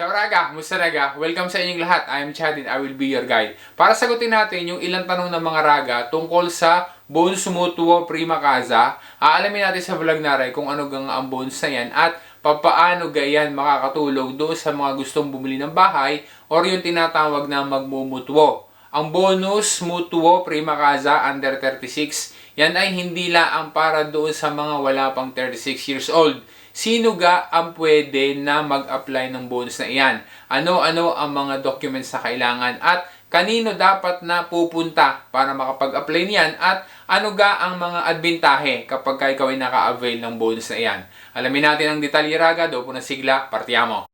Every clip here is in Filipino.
Ciao Raga! Musta Raga? Welcome sa inyong lahat. I am Chadin. I will be your guide. Para sagutin natin yung ilang tanong ng mga Raga tungkol sa bonus mutuo prima casa, aalamin natin sa vlog na rin kung ano gang ang bonus na yan at papaano gayan makakatulong doon sa mga gustong bumili ng bahay or yung tinatawag na magmumutuo. Ang bonus mutuo prima casa under 36, yan ay hindi lang para doon sa mga wala pang 36 years old. Sino ga ang pwede na mag-apply ng bonus na iyan? Ano-ano ang mga documents na kailangan at kanino dapat na pupunta para makapag-apply niyan at ano ga ang mga adbintahe kapag ka ikaw ay naka-avail ng bonus na iyan. Alamin natin ang detalye raga, do po na sigla, partiamo.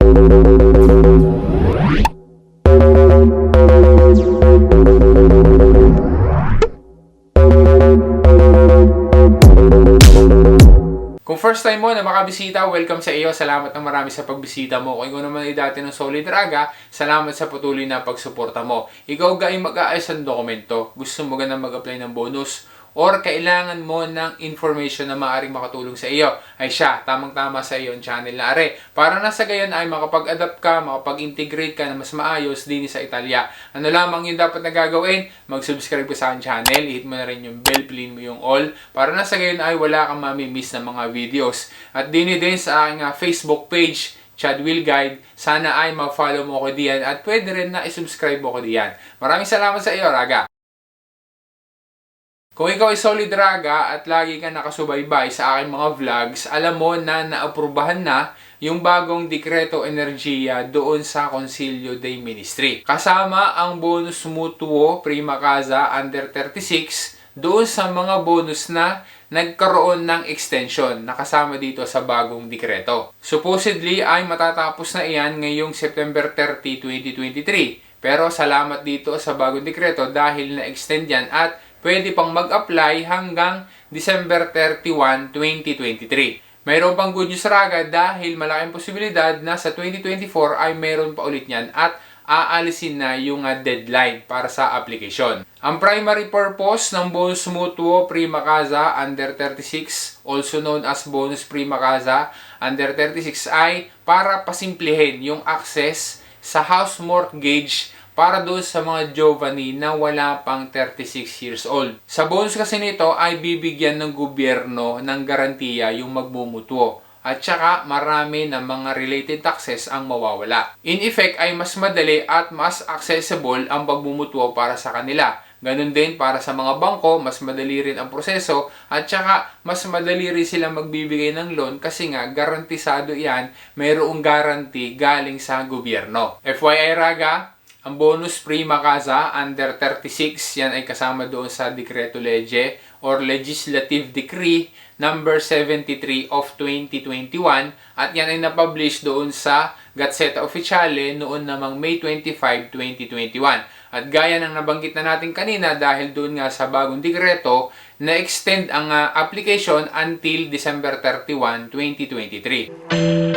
Kung first time mo na makabisita, welcome sa iyo. Salamat ng marami sa pagbisita mo. Kung ikaw naman ay dati ng Solid Raga, salamat sa patuloy na pagsuporta mo. Ikaw ga ay mag-aayos ng dokumento. Gusto mo ga na mag-apply ng bonus or kailangan mo ng information na maaaring makatulong sa iyo, ay siya, tamang-tama sa iyo channel na are. Para na sa gayon ay makapag-adapt ka, makapag-integrate ka na mas maayos din sa Italia. Ano lamang yung dapat na gagawin? Mag-subscribe ka sa aking channel, hit mo na rin yung bell, pin mo yung all. Para na sa gayon ay wala kang mamimiss na mga videos. At din din sa aking ah, Facebook page, Chad Will Guide. Sana ay ma-follow mo ko diyan at pwede rin na i-subscribe mo ko diyan. Maraming salamat sa iyo, Raga. Kung ikaw ay solid raga at lagi ka nakasubaybay sa aking mga vlogs, alam mo na naaprubahan na yung bagong dekreto enerhiya doon sa Concilio Day Ministry. Kasama ang bonus mutuo prima casa under 36 doon sa mga bonus na nagkaroon ng extension na kasama dito sa bagong dekreto. Supposedly ay matatapos na iyan ngayong September 30, 2023. Pero salamat dito sa bagong dekreto dahil na-extend yan at pwede pang mag-apply hanggang December 31, 2023. Mayroon pang good news raga dahil malaking posibilidad na sa 2024 ay mayroon pa ulit niyan at aalisin na yung uh, deadline para sa application. Ang primary purpose ng bonus mutuo prima casa under 36, also known as bonus prima casa under 36 ay para pasimplihin yung access sa house mortgage para doon sa mga Giovanni na wala pang 36 years old. Sa bonus kasi nito ay bibigyan ng gobyerno ng garantiya yung magmumutuo at saka marami ng mga related taxes ang mawawala. In effect ay mas madali at mas accessible ang pagmumutuo para sa kanila. Ganun din para sa mga bangko, mas madali rin ang proseso at saka mas madali rin sila magbibigay ng loan kasi nga garantisado yan, mayroong guarantee galing sa gobyerno. FYI Raga, ang bonus prima casa under 36, yan ay kasama doon sa Decreto Legge or Legislative Decree number 73 of 2021 at yan ay napublish doon sa Gazzetta Ufficiale noon namang May 25, 2021. At gaya ng nabanggit na natin kanina dahil doon nga sa bagong dekreto na-extend ang uh, application until December 31, 2023.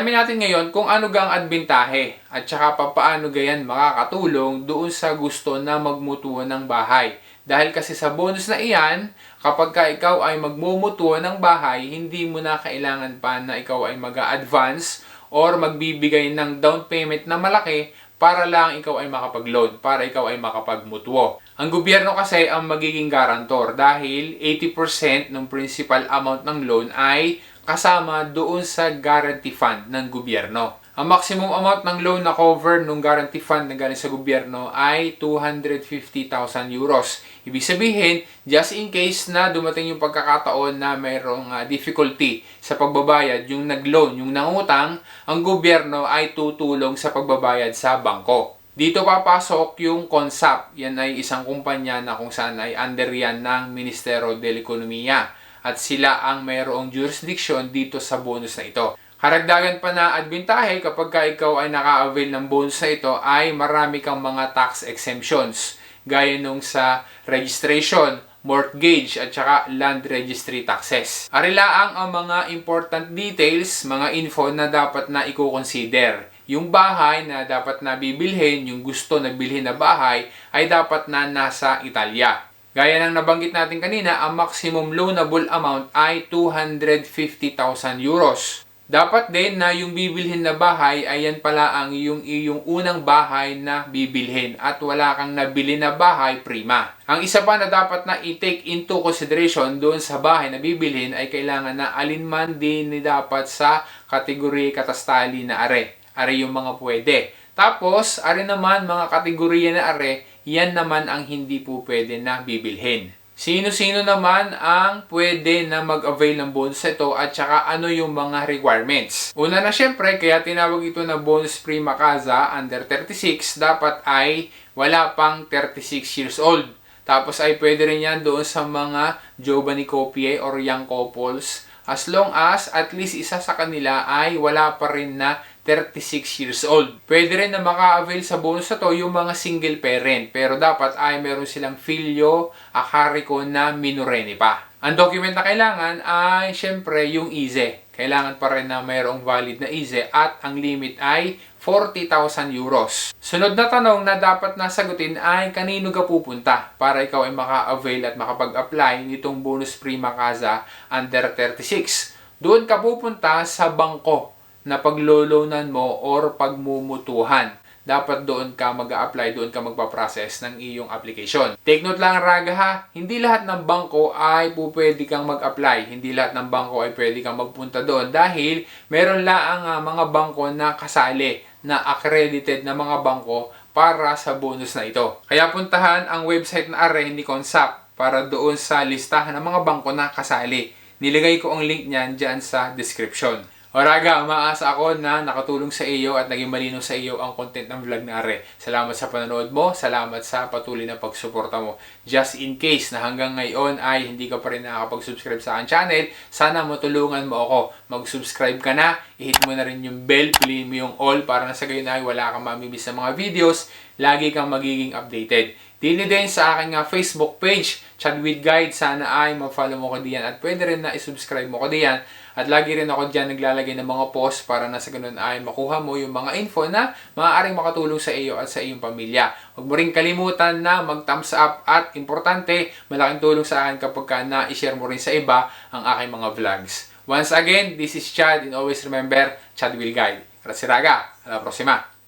Alamin natin ngayon kung ano gang adbintahe at saka paano gayan makakatulong doon sa gusto na magmutuo ng bahay. Dahil kasi sa bonus na iyan, kapag ka ikaw ay magmumutuo ng bahay, hindi mo na kailangan pa na ikaw ay mag-advance or magbibigay ng down payment na malaki para lang ikaw ay makapag-loan, para ikaw ay makapagmutuo. Ang gobyerno kasi ang magiging garantor dahil 80% ng principal amount ng loan ay kasama doon sa guarantee fund ng gobyerno. Ang maximum amount ng loan na cover ng guarantee fund na galing sa gobyerno ay 250,000 euros. Ibig sabihin, just in case na dumating yung pagkakataon na mayroong uh, difficulty sa pagbabayad, yung nag-loan, yung nangutang, ang gobyerno ay tutulong sa pagbabayad sa bangko. Dito papasok yung CONSAP. Yan ay isang kumpanya na kung saan ay under yan ng Ministero del Economia at sila ang mayroong jurisdiction dito sa bonus na ito. Karagdagan pa na adbintahe kapag ka ikaw ay naka-avail ng bonus na ito ay marami kang mga tax exemptions gaya nung sa registration, mortgage at saka land registry taxes. Arilaang ang mga important details, mga info na dapat na i-consider. Yung bahay na dapat na bibilhin, yung gusto na bilhin na bahay ay dapat na nasa Italia. Gaya ng nabanggit natin kanina, ang maximum loanable amount ay 250,000 euros. Dapat din na yung bibilhin na bahay ay yan pala ang yung iyong unang bahay na bibilhin at wala kang nabili na bahay prima. Ang isa pa na dapat na i-take into consideration doon sa bahay na bibilhin ay kailangan na alinman din ni dapat sa kategori katastali na are. Are yung mga pwede. Tapos, are naman mga kategorya na are, yan naman ang hindi po pwede na bibilhin. Sino-sino naman ang pwede na mag-avail ng bonus ito at saka ano yung mga requirements. Una na syempre, kaya tinawag ito na bonus prima casa under 36, dapat ay wala pang 36 years old. Tapos ay pwede rin yan doon sa mga Giovanni Copie or young couples as long as at least isa sa kanila ay wala pa rin na 36 years old. Pwede rin na maka-avail sa bonus na to yung mga single parent pero dapat ay meron silang filyo akariko na minorene pa. Ang document na kailangan ay syempre yung IZE. Kailangan pa rin na mayroong valid na IZE at ang limit ay 40,000 euros. Sunod na tanong na dapat nasagutin ay kanino ka pupunta para ikaw ay maka-avail at makapag-apply nitong bonus prima casa under 36. Doon ka pupunta sa bangko na paglolonan mo or pagmumutuhan. Dapat doon ka mag apply doon ka magpa-process ng iyong application. Take note lang Raga ha, hindi lahat ng bangko ay po pwede kang mag-apply. Hindi lahat ng bangko ay pwede kang magpunta doon dahil meron lang uh, mga bangko na kasali na accredited na mga bangko para sa bonus na ito. Kaya puntahan ang website na Are Consap para doon sa listahan ng mga bangko na kasali. Nilagay ko ang link niyan dyan sa description. Oraga, umaasa ako na nakatulong sa iyo at naging malinaw sa iyo ang content ng vlog na Are. Salamat sa panonood mo, salamat sa patuloy na pagsuporta mo. Just in case na hanggang ngayon ay hindi ka pa rin nakakapag-subscribe sa akin channel, sana matulungan mo ako. Mag-subscribe ka na, i-hit mo na rin yung bell, piliin mo yung all para na sa gayon ay wala kang mamimiss na mga videos, lagi kang magiging updated. Dini din sa aking uh, Facebook page, Chad with Guide. Sana ay ma-follow mo ko diyan at pwede rin na i-subscribe mo ko diyan. At lagi rin ako dyan naglalagay ng mga post para na sa ganun ay makuha mo yung mga info na maaaring makatulong sa iyo at sa iyong pamilya. Huwag mo rin kalimutan na mag-thumbs up at importante, malaking tulong sa akin kapag ka na-share mo rin sa iba ang aking mga vlogs. Once again, this is Chad and always remember, Chad will guide. Grazie raga, alla prossima!